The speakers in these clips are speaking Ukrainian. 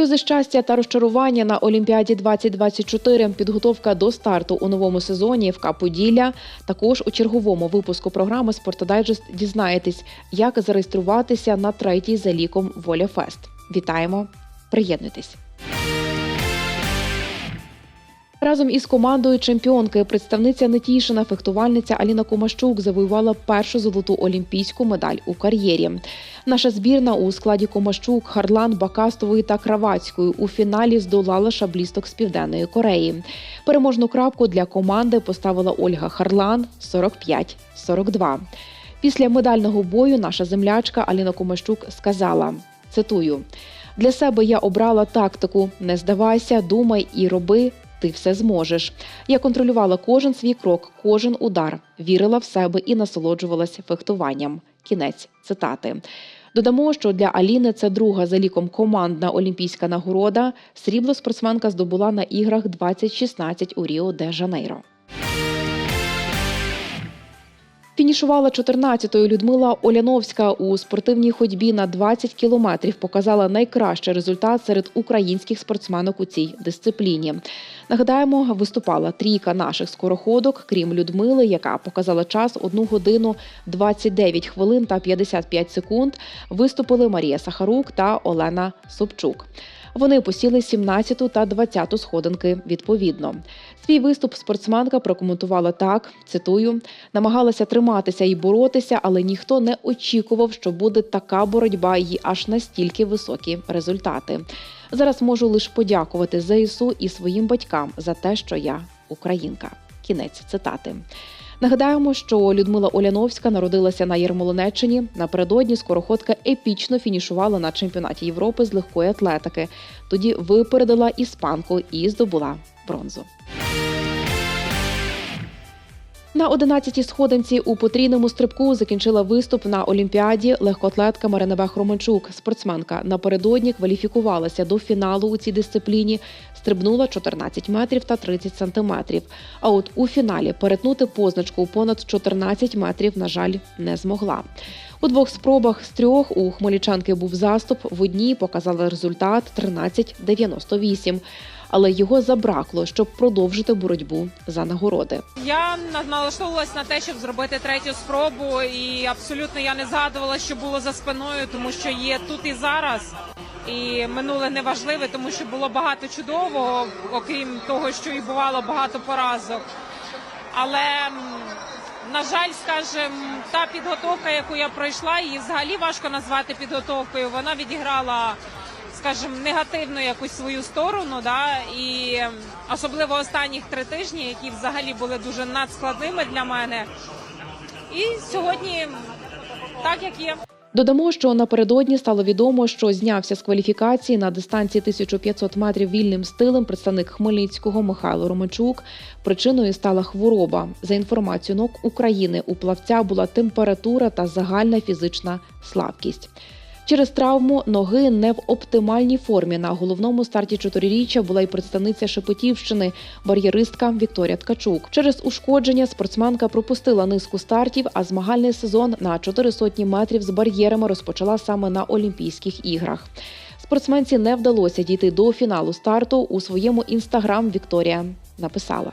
Сльози щастя та розчарування на Олімпіаді 2024, підготовка до старту у новому сезоні ФК Поділля. Також у черговому випуску програми «Спортодайджест» дізнаєтесь, як зареєструватися на третій за ліком Воля Фест. Вітаємо! Приєднуйтесь! Разом із командою чемпіонки представниця Нетішина, фехтувальниця Аліна Комащук завоювала першу золоту олімпійську медаль у кар'єрі. Наша збірна у складі Комащук, Харлан, Бакастової та Кравацької у фіналі здолала шаблісток з південної Кореї. Переможну крапку для команди поставила Ольга Харлан 45-42. Після медального бою наша землячка Аліна Комащук сказала: цитую. Для себе я обрала тактику: не здавайся, думай і роби. Ти все зможеш. Я контролювала кожен свій крок, кожен удар, вірила в себе і насолоджувалася фехтуванням. Кінець цитати. Додамо, що для Аліни це друга за ліком командна олімпійська нагорода. Срібло спортсменка здобула на іграх 2016 у Ріо де Жанейро. Фінішувала 14-ю Людмила Оляновська у спортивній ходьбі на 20 кілометрів. Показала найкращий результат серед українських спортсменок у цій дисципліні. Нагадаємо, виступала трійка наших скороходок, крім Людмили, яка показала час 1 годину 29 хвилин та 55 секунд. Виступили Марія Сахарук та Олена Собчук. Вони посіли 17 та 20 сходинки відповідно. Свій виступ спортсменка прокоментувала так: цитую: намагалася триматися і боротися, але ніхто не очікував, що буде така боротьба і аж настільки високі результати. Зараз можу лише подякувати ЗСУ і своїм батькам за те, що я українка. Кінець цитати. Нагадаємо, що Людмила Оляновська народилася на Єрмолинеччині. Напередодні скороходка епічно фінішувала на чемпіонаті Європи з легкої атлетики. Тоді випередила іспанку і здобула бронзу. На 11-й сходинці у потрійному стрибку закінчила виступ на Олімпіаді легкоатлетка Марина Хроманчук. Спортсменка напередодні кваліфікувалася до фіналу у цій дисципліні, стрибнула 14 метрів та 30 сантиметрів. А от у фіналі перетнути позначку понад 14 метрів, на жаль, не змогла. У двох спробах з трьох у хмельничанки був заступ. В одній показала результат 13,98. Але його забракло, щоб продовжити боротьбу за нагороди. Я на- налаштовувалась на те, щоб зробити третю спробу, і абсолютно я не згадувала, що було за спиною, тому що є тут і зараз. І минуле не важливе, тому що було багато чудового, окрім того, що і бувало багато поразок. Але на жаль, скажем, та підготовка, яку я пройшла, її взагалі важко назвати підготовкою. Вона відіграла, скажем, негативну якусь свою сторону, да, і ем, особливо останніх три тижні, які взагалі були дуже надскладними для мене. І сьогодні так як є. Додамо, що напередодні стало відомо, що знявся з кваліфікації на дистанції 1500 метрів вільним стилем представник Хмельницького Михайло Романчук. Причиною стала хвороба. За інформацією НОК України у плавця була температура та загальна фізична слабкість. Через травму ноги не в оптимальній формі. На головному старті чотириріччя була й представниця Шепетівщини, бар'єристка Вікторія Ткачук. Через ушкодження спортсменка пропустила низку стартів, а змагальний сезон на 4 сотні метрів з бар'єрами розпочала саме на Олімпійських іграх. Спортсменці не вдалося дійти до фіналу старту. У своєму інстаграм Вікторія написала.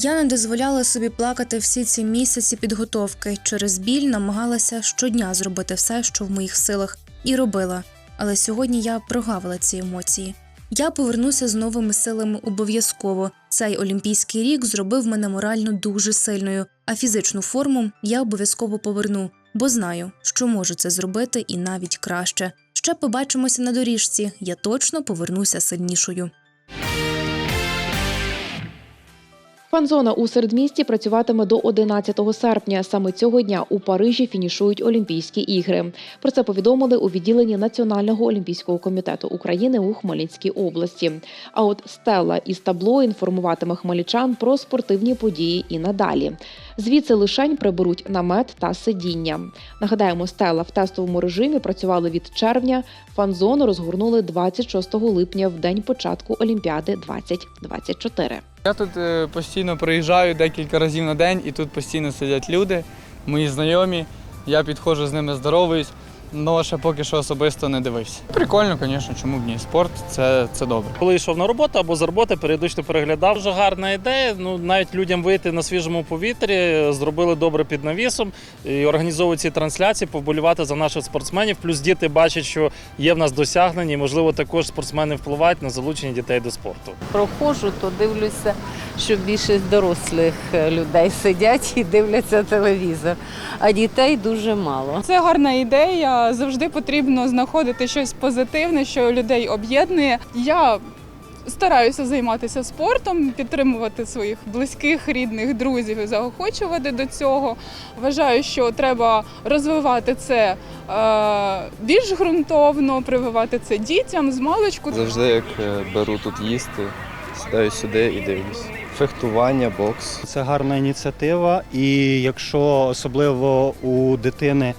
Я не дозволяла собі плакати всі ці місяці підготовки. Через біль намагалася щодня зробити все, що в моїх силах, і робила. Але сьогодні я прогавила ці емоції. Я повернуся з новими силами обов'язково. Цей олімпійський рік зробив мене морально дуже сильною, а фізичну форму я обов'язково поверну, бо знаю, що можу це зробити і навіть краще. Ще побачимося на доріжці. Я точно повернуся сильнішою. Фан-зона у середмісті працюватиме до 11 серпня. Саме цього дня у Парижі фінішують Олімпійські ігри. Про це повідомили у відділенні Національного олімпійського комітету України у Хмельницькій області. А от стела із табло інформуватиме хмельничан про спортивні події і надалі. Звідси лишень приберуть намет та сидіння. Нагадаємо, стела в тестовому режимі працювали від червня. Фан-зону розгорнули 26 липня в день початку Олімпіади 2024. Я тут е, постійно приїжджаю декілька разів на день, і тут постійно сидять люди, мої знайомі. Я підходжу з ними здоровуюсь. Але ще поки що особисто не дивився. Прикольно, звісно, чому б ні. Спорт це, це добре. Коли йшов на роботу або з роботи, періодично переглядав. Дуже гарна ідея. Ну навіть людям вийти на свіжому повітрі, зробили добре під навісом і організовують ці трансляції, повболівати за наших спортсменів. Плюс діти бачать, що є в нас досягнення, і можливо також спортсмени впливають на залучення дітей до спорту. проходжу, то дивлюся, що більшість дорослих е, людей сидять і дивляться телевізор, а дітей дуже мало. Це гарна ідея. Завжди потрібно знаходити щось позитивне, що людей об'єднує. Я стараюся займатися спортом, підтримувати своїх близьких, рідних, друзів і заохочувати до цього. Вважаю, що треба розвивати це е, більш ґрунтовно, прививати це дітям з маличку. Завжди, як е, беру тут їсти, сідаю сюди і дивлюсь. Фехтування, бокс. Це гарна ініціатива, і якщо особливо у дитини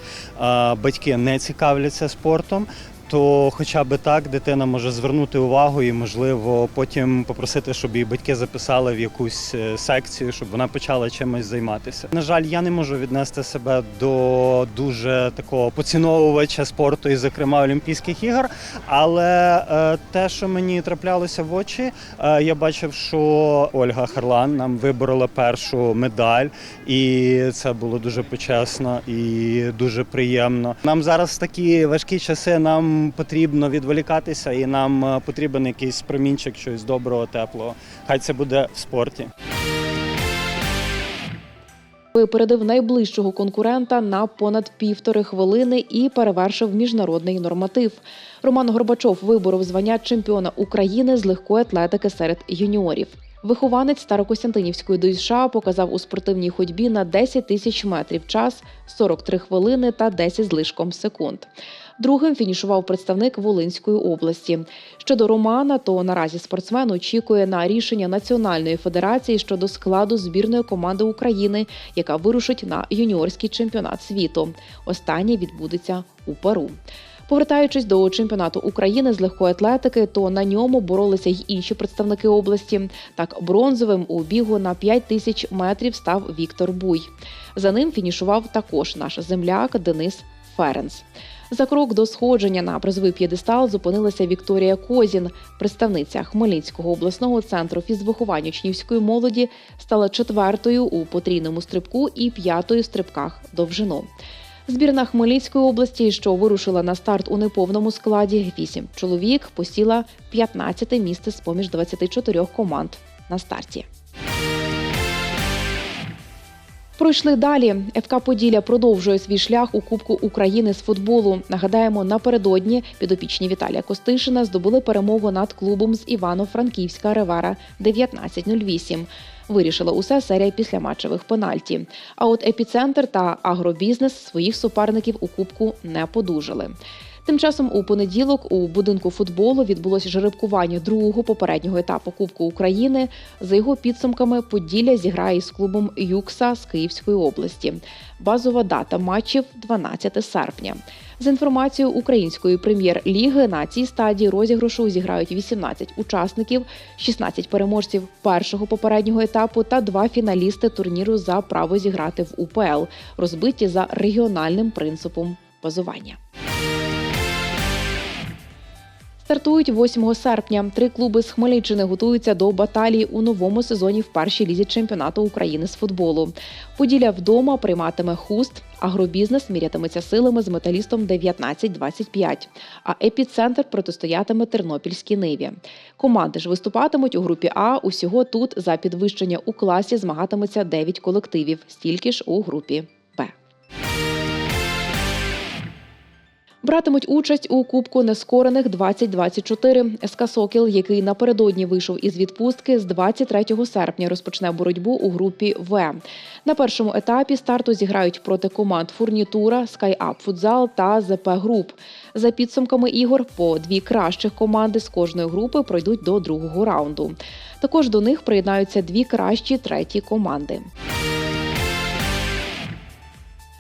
батьки не цікавляться спортом, то хоча б так дитина може звернути увагу і, можливо, потім попросити, щоб її батьки записали в якусь е, секцію, щоб вона почала чимось займатися. На жаль, я не можу віднести себе до дуже такого поціновувача спорту і, зокрема, Олімпійських ігор. Але е, те, що мені траплялося в очі, е, я бачив, що Ольга Харлан нам виборола першу медаль, і це було дуже почесно і дуже приємно. Нам зараз такі важкі часи нам потрібно відволікатися, і нам е, потрібен якийсь промінчик чогось доброго, теплого. Хай це буде в спорті. Випередив найближчого конкурента на понад півтори хвилини і перевершив міжнародний норматив. Роман Горбачов виборов звання чемпіона України з легкої атлетики серед юніорів. Вихованець Старокостянтинівської ДЮСШ показав у спортивній ходьбі на 10 тисяч метрів час 43 хвилини та 10 з лишком секунд. Другим фінішував представник Волинської області. Щодо Романа, то наразі спортсмен очікує на рішення Національної федерації щодо складу збірної команди України, яка вирушить на юніорський чемпіонат світу. Останній відбудеться у Перу. Повертаючись до чемпіонату України з легкої атлетики, то на ньому боролися й інші представники області. Так, бронзовим у бігу на 5 тисяч метрів став Віктор Буй. За ним фінішував також наш земляк Денис Ференс. За крок до сходження на призовий п'єдестал зупинилася Вікторія Козін, представниця Хмельницького обласного центру фізвиховання учнівської молоді, стала четвертою у потрійному стрибку і п'ятою в стрибках довжину. Збірна Хмельницької області, що вирушила на старт у неповному складі, вісім чоловік посіла 15 місце з поміж 24 команд на старті. Пройшли далі. ФК Поділля продовжує свій шлях у Кубку України з футболу. Нагадаємо, напередодні підопічні Віталія Костишина здобули перемогу над клубом з Івано-Франківська Ревера 19-08. Вирішила усе серія післяматчевих пенальті. А от епіцентр та агробізнес своїх суперників у Кубку не подужали. Тим часом у понеділок у будинку футболу відбулося жеребкування другого попереднього етапу Кубку України. За його підсумками Поділля зіграє із клубом Юкса з Київської області. Базова дата матчів 12 серпня. За інформацією української прем'єр-ліги на цій стадії розіграшу зіграють 18 учасників, 16 переможців першого попереднього етапу та два фіналісти турніру за право зіграти в УПЛ, розбиті за регіональним принципом базування. Стартують 8 серпня. Три клуби з Хмельниччини готуються до баталії у новому сезоні в першій лізі чемпіонату України з футболу. Поділля вдома прийматиме хуст, агробізнес мірятиметься силами з металістом 19-25, а епіцентр протистоятиме Тернопільській ниві. Команди ж виступатимуть у групі А. Усього тут за підвищення у класі змагатиметься 9 колективів, стільки ж у групі Братимуть участь у Кубку нескорених 2024. СК Сокіл, який напередодні вийшов із відпустки, з 23 серпня розпочне боротьбу у групі В. На першому етапі старту зіграють проти команд Фурнітура, Скайап Футзал та ЗП Груп. За підсумками ігор, по дві кращих команди з кожної групи пройдуть до другого раунду. Також до них приєднаються дві кращі треті команди.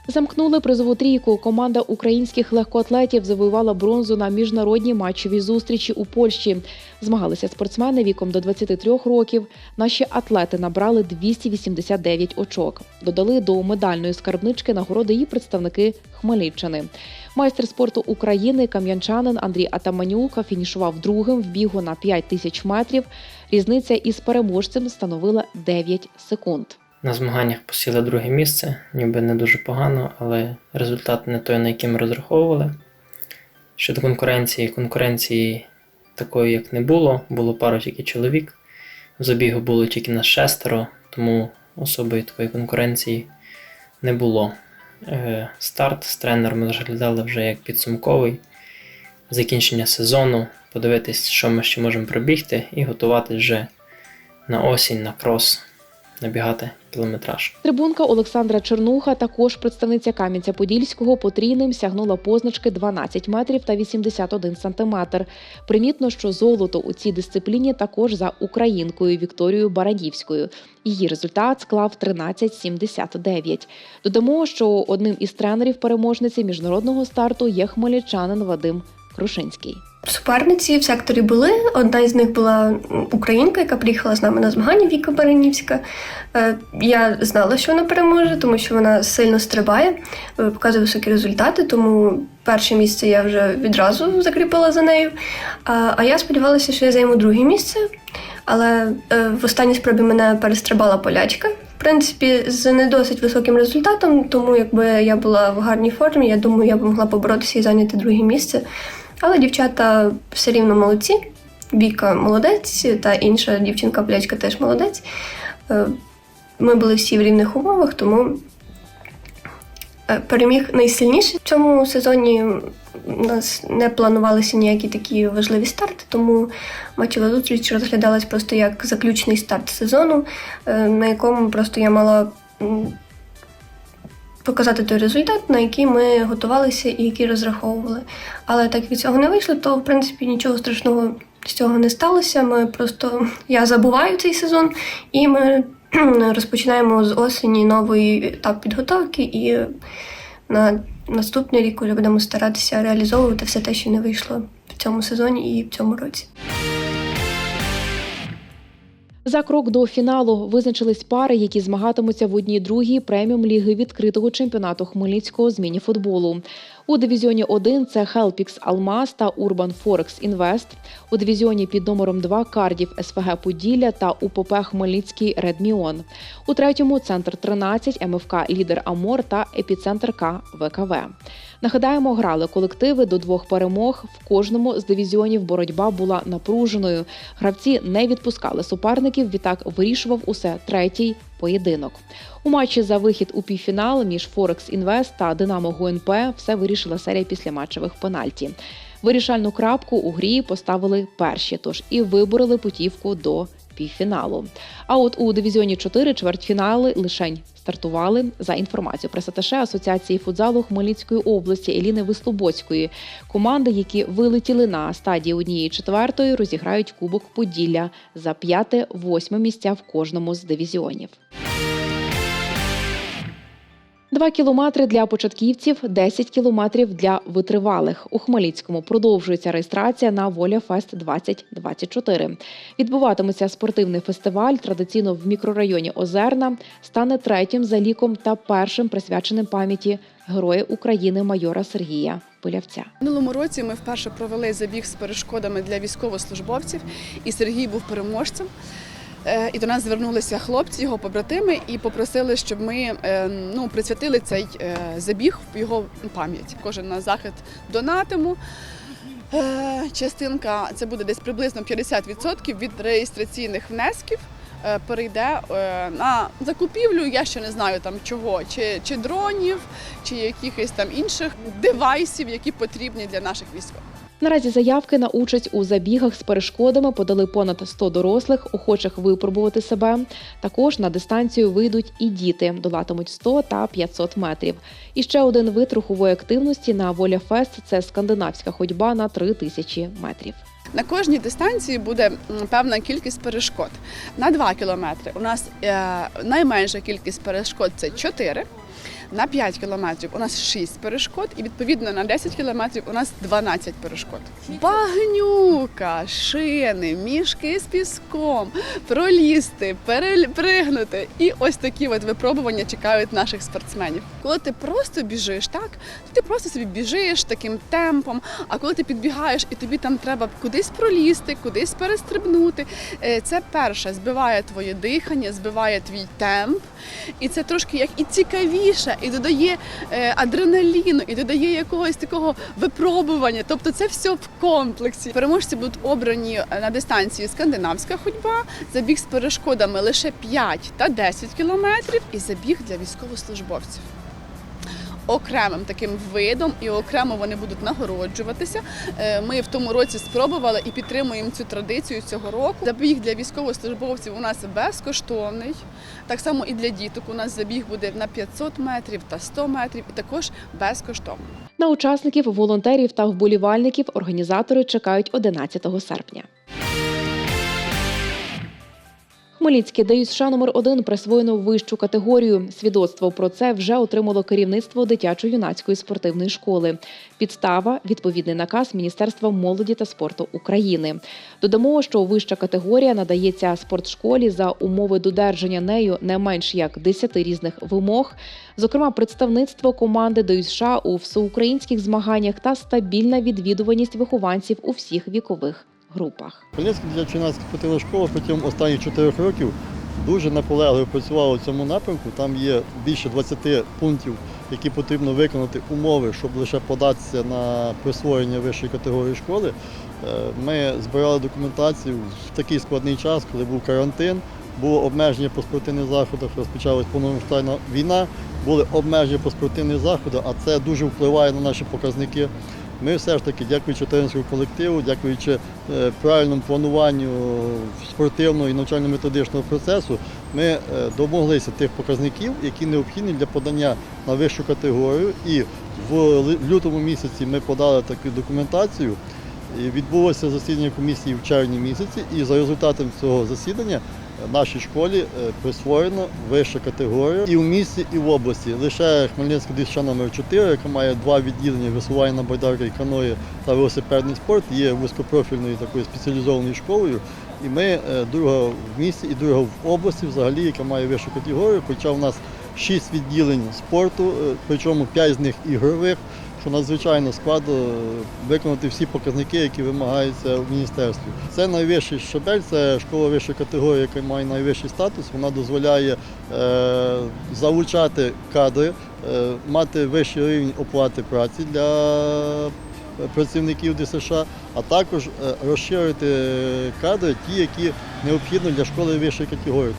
Замкнули призову трійку. Команда українських легкоатлетів завоювала бронзу на міжнародній матчовій зустрічі у Польщі. Змагалися спортсмени віком до 23 років. Наші атлети набрали 289 очок. Додали до медальної скарбнички нагороди і представники Хмельниччини. Майстер спорту України кам'янчанин Андрій Атаманюк фінішував другим в бігу на 5 тисяч метрів. Різниця із переможцем становила 9 секунд. На змаганнях посіли друге місце, ніби не дуже погано, але результат не той, на який ми розраховували. Щодо конкуренції, конкуренції такої, як не було, було пару тільки чоловік. В забігу було тільки на шестеро, тому особої такої конкуренції не було. Е, Старт з тренером розглядали вже як підсумковий, закінчення сезону, подивитись, що ми ще можемо пробігти, і готуватись вже на осінь, на крос, набігати кілометраж. Трибунка Олександра Чернуха, також представниця Кам'янця-Подільського, потрійним сягнула позначки 12 метрів та 81 сантиметр. Примітно, що золото у цій дисципліні також за українкою Вікторією Баранівською. Її результат склав 13,79. Додамо, що одним із тренерів переможниці міжнародного старту є хмельничанин Вадим Крушинський. Суперниці в секторі були. Одна із них була українка, яка приїхала з нами на змагання Віка Баранівська. Е, Я знала, що вона переможе, тому що вона сильно стрибає, е, показує високі результати. Тому перше місце я вже відразу закріпила за нею. А я сподівалася, що я займу друге місце. Але е, в останній спробі мене перестрибала полячка. В принципі, з не досить високим результатом, тому якби я була в гарній формі, я думаю, я б могла поборотися і зайняти друге місце. Але дівчата все рівно молодці. Віка молодець, та інша дівчинка-плячка теж молодець. Е, Ми були всі в рівних умовах, тому е, переміг найсильніший. В цьому сезоні у нас не планувалися ніякі такі важливі старти, тому матчова зустріч розглядалась просто як заключний старт сезону, е, на якому просто я мала показати той результат, на який ми готувалися і який розраховували. Але так як цього не вийшло, то в принципі нічого страшного з цього не сталося. Ми просто я забуваю цей сезон, і ми розпочинаємо з осені новий етап підготовки, і на наступний рік вже будемо старатися реалізовувати все те, що не вийшло в цьому сезоні і в цьому році. За крок до фіналу визначились пари, які змагатимуться в одній другій преміум ліги відкритого чемпіонату Хмельницького з міні-футболу. У дивізіоні 1 це Хелпікс Алмаз та Урбан Форекс Інвест. У дивізіоні під номером 2 Кардів СФГ Поділля та УПП Хмельницький Редміон. У третьому центр 13 МФК Лідер Амор та Епіцентр К ВКВ. Нагадаємо, грали колективи до двох перемог. В кожному з дивізіонів боротьба була напруженою. Гравці не відпускали суперників. Відтак вирішував усе третій поєдинок. У матчі за вихід у півфінал між Форекс Інвест та Динамо ГУНП все вирішила серія післяматчевих пенальті. Вирішальну крапку у грі поставили перші, тож і вибороли путівку до півфіналу. А от у дивізіоні 4 чвертьфінали лишень стартували за інформацією пресаташе Асоціації футзалу Хмельницької області Еліни Вислобоцької. Команди, які вилетіли на стадії однієї четвертої, розіграють Кубок Поділля за п'яте-восьме місця в кожному з дивізіонів. Два кілометри для початківців, 10 кілометрів для витривалих. У Хмельницькому продовжується реєстрація на Воля Фест 2024. Відбуватиметься спортивний фестиваль. Традиційно в мікрорайоні Озерна стане третім за ліком та першим присвяченим пам'яті Героя України майора Сергія Пилявця. Минулому році ми вперше провели забіг з перешкодами для військовослужбовців, і Сергій був переможцем. Е, І до нас звернулися хлопці, його побратими, і попросили, щоб ми е, ну, присвятили цей е, забіг в його пам'ять. Кожен на захід донатиму. Частинка це буде десь приблизно 50% від реєстраційних внесків. Перейде на закупівлю, я ще не знаю там чого, чи, чи дронів, чи якихось там інших девайсів, які потрібні для наших військових. Наразі заявки на участь у забігах з перешкодами подали понад 100 дорослих, охочих випробувати себе. Також на дистанцію вийдуть і діти, долатимуть 100 та 500 метрів. І ще один вид рухової активності на Воля Фест це скандинавська ходьба на 3000 метрів. На кожній дистанції буде певна кількість перешкод. На 2 кілометри у нас е, найменша кількість перешкод це 4. На 5 кілометрів у нас 6 перешкод, і відповідно на 10 кілометрів у нас 12 перешкод. Багнюка, шини, мішки з піском, пролізти, перепригнути. І ось такі от випробування чекають наших спортсменів. Коли ти просто біжиш, так ти просто собі біжиш таким темпом. А коли ти підбігаєш і тобі там треба кудись пролізти, кудись перестрибнути, е, це перше збиває твоє дихання, збиває твій темп, і це трошки як і цікавіше, і додає е, адреналіну, і додає якогось такого випробування. Тобто це все в комплексі. Переможці будуть обрані на дистанції скандинавська ходьба, забіг з перешкодами лише 5 та 10 кілометрів, і забіг для військовослужбовців. Окремим таким видом і окремо вони будуть нагороджуватися. Е, Ми в тому році спробували і підтримуємо цю традицію цього року. Забіг для військовослужбовців у нас безкоштовний. Так само і для діток. У нас забіг буде на 500 метрів та 100 метрів, і також безкоштовно. На учасників, волонтерів та вболівальників організатори чекають 11 серпня. Хмельницьке ДЮСШ номер 1 присвоєно вищу категорію. Свідоцтво про це вже отримало керівництво дитячо-юнацької спортивної школи. Підстава відповідний наказ Міністерства молоді та спорту України. Додамо, що вища категорія надається спортшколі за умови додержання нею не менш як 10 різних вимог, зокрема представництво команди ДЮСШ у всеукраїнських змаганнях та стабільна відвідуваність вихованців у всіх вікових групах. Хмельницька дитячо-юнацька спортивна школа протягом останніх чотирьох років дуже наполегливо працювала в цьому напрямку. Там є більше 20 пунктів, які потрібно виконати умови, щоб лише податися на присвоєння вищої категорії школи. Е, Ми збирали документацію в такий складний час, коли був карантин, було обмеження по спортивних заходах, розпочалась повномасштабна війна, були обмеження по спортивних заходах, а це дуже впливає на наші показники. Ми все ж таки, дякуючи тренерському колективу, дякуючи е, правильному плануванню спортивного і навчально-методичного процесу, ми е, домоглися тих показників, які необхідні для подання на вищу категорію. І в лютому місяці ми подали таку документацію. Відбулося засідання комісії в червні місяці, і за результатом цього засідання нашій школі е, присвоєно вища категорія і в місті, і в області. Лише Хмельницька дитяча номер 4 яка має два відділення висування на байдарки каної та велосипедний спорт, є вузькопрофільною такою спеціалізованою школою. І ми е, друга в місті і друга в області, взагалі, яка має вищу категорію. Хоча в нас шість відділень спорту, е, причому п'ять з них ігрових що надзвичайно складно е, виконати всі показники, які вимагаються в міністерстві. Це найвищий щабель, це школа вищої категорії, яка має найвищий статус. Вона дозволяє е, залучати кадри, е, мати вищий рівень оплати праці для працівників ДСШ, а також розширити кадри, ті, які необхідні для школи вищої категорії.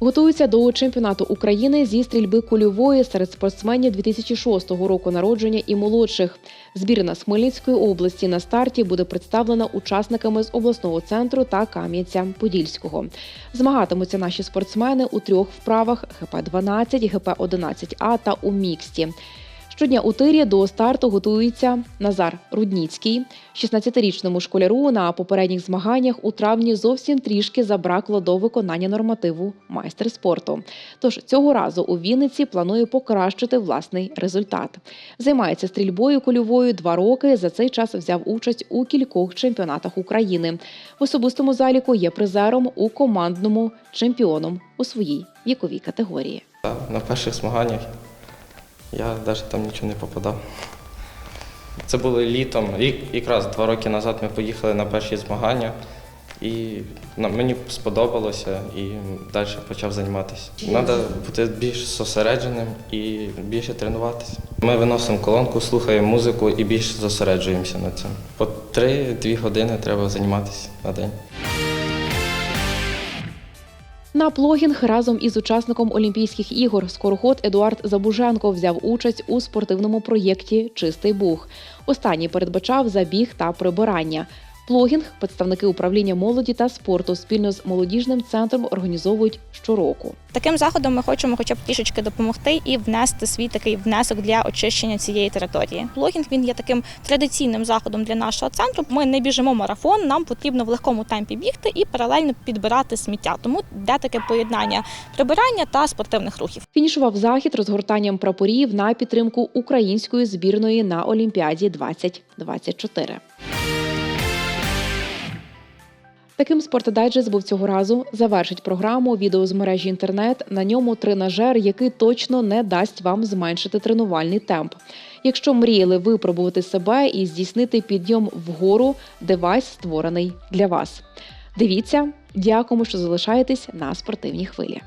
Готуються до чемпіонату України зі стрільби кульової серед спортсменів 2006 року народження і молодших. Збірна з Хмельницької області на старті буде представлена учасниками з обласного центру та Кам'янця-Подільського. Змагатимуться наші спортсмени у трьох вправах: ГП-12, ГП-11А та у міксті. Щодня у тирі до старту готується Назар Рудніцький. 16-річному школяру на попередніх змаганнях у травні зовсім трішки забракло до виконання нормативу майстер спорту. Тож цього разу у Вінниці планує покращити власний результат. Займається стрільбою кульовою два роки. За цей час взяв участь у кількох чемпіонатах України. В особистому заліку є призером у командному чемпіоном у своїй віковій категорії. На перших змаганнях я навіть там нічого не попадав. Це було літом, рік, якраз два роки назад ми поїхали на перші змагання, і мені сподобалося і далі почав займатися. Треба бути більш зосередженим і більше тренуватися. Ми виносимо колонку, слухаємо музику і більше зосереджуємося на цьому. По 3-2 години треба займатися на день. На плогінг разом із учасником Олімпійських ігор скороход Едуард Забуженко взяв участь у спортивному проєкті Чистий Буг. Останній передбачав забіг та прибирання. Плогінг представники управління молоді та спорту спільно з молодіжним центром організовують щороку. Таким заходом ми хочемо хоча б трішечки допомогти і внести свій такий внесок для очищення цієї території. Блогінг він є таким традиційним заходом для нашого центру. Ми не біжимо марафон, нам потрібно в легкому темпі бігти і паралельно підбирати сміття. Тому де таке поєднання прибирання та спортивних рухів. Фінішував захід розгортанням прапорів на підтримку української збірної на Олімпіаді 2024. Таким спортодайджест був цього разу. Завершить програму відео з мережі інтернет. На ньому тренажер, який точно не дасть вам зменшити тренувальний темп. Якщо мріяли випробувати себе і здійснити підйом вгору, девайс створений для вас. Дивіться, дякуємо, що залишаєтесь на спортивній хвилі.